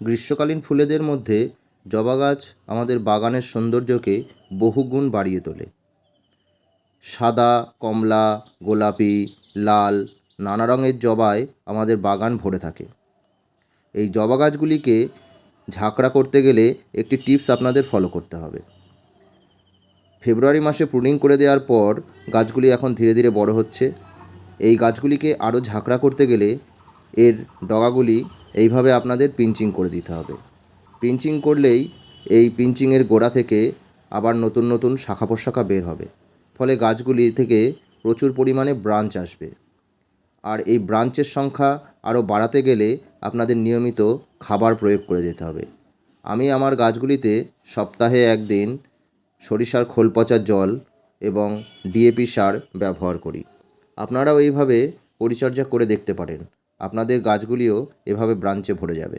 গ্রীষ্মকালীন ফুলেদের মধ্যে জবা গাছ আমাদের বাগানের সৌন্দর্যকে বহুগুণ বাড়িয়ে তোলে। সাদা, কমলা, গোলাপি, লাল নানা রঙের জবায় আমাদের বাগান ভরে থাকে। এই জবা গাছগুলিকে ঝাঁকড়া করতে গেলে একটি টিপস আপনাদের ফলো করতে হবে। ফেব্রুয়ারি মাসে প্রুনিং করে দেওয়ার পর গাছগুলি এখন ধীরে ধীরে বড় হচ্ছে। এই গাছগুলিকে আরও ঝাঁকড়া করতে গেলে এর ডগাগুলি এইভাবে আপনাদের পিঞ্চিং করে দিতে হবে। পিঞ্চিং করলেই এই পিঞ্চিংয়ের গোড়া থেকে আবার নতুন নতুন শাখা প্রশাখা বের হবে। ফলে গাছগুলি থেকে প্রচুর পরিমাণে ব্রাঞ্চ আসবে। আর এই ব্রাঞ্চের সংখ্যা আরও বাড়াতে গেলে আপনাদের নিয়মিত খাবার প্রয়োগ করে যেতে হবে। আমি আমার গাছগুলিতে সপ্তাহে একদিন সরিষার খোল পচা জল এবং ডিএপি সার ব্যবহার করি। আপনারাও এইভাবে পরিচর্যা করে দেখতে পারেন। আপনাদের গাছগুলিও এভাবে ব্রাঞ্চে ভরে যাবে।